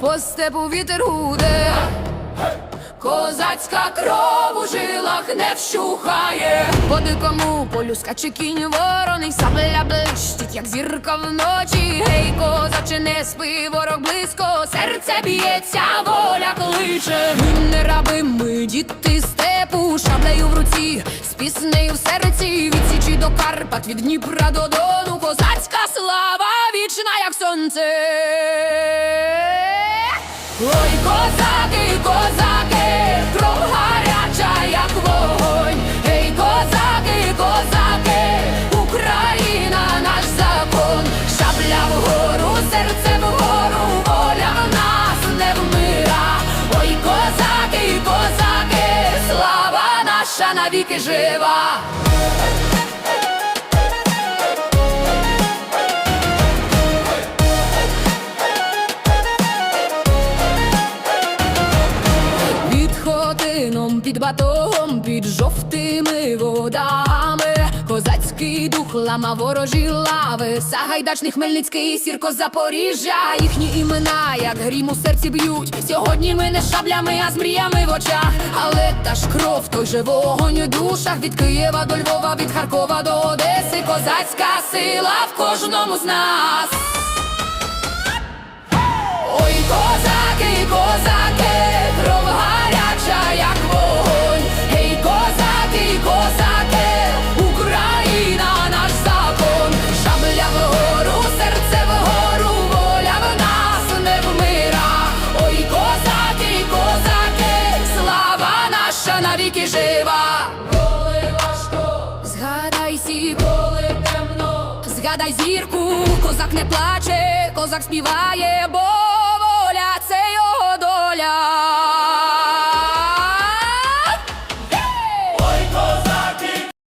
по степу вітер гуде, козацька кров у жилах не вщухає. По дикому полю скаче кінь вороний, сабля блищить, як зірка вночі. Гей, козаче, не спи, ворог близько, серце б'ється, воля кличе. Ми не раби, ми діти степу, шаблею в руці, з піснею в серці, від січі до Карпат, від Дніпра до Дону, козацька слава вічна, як сонце. Ой, козаки, козаки, кров гаряча, як вогонь. Ей, козаки, козаки, Україна наш закон. Шабля вгору, серце вгору, воля в нас не вмира. Ой, козаки, козаки, слава наша навіки жива. Хотином, під батогом, під жовтими водами, козацький дух лама ворожі лави, Сагайдачний Хмельницький, сірко Запоріжжя, їхні імена, як грім у серці б'ють. Сьогодні ми не шаблями, а з мріями в очах. Але та ж кров, той же вогонь у душах від Києва до Львова, від Харкова до Одеси, козацька сила в кожному з нас. Навіки жива. Коли важко, згадай сі, коли темно, згадай зірку, козак не плаче, козак співає, бо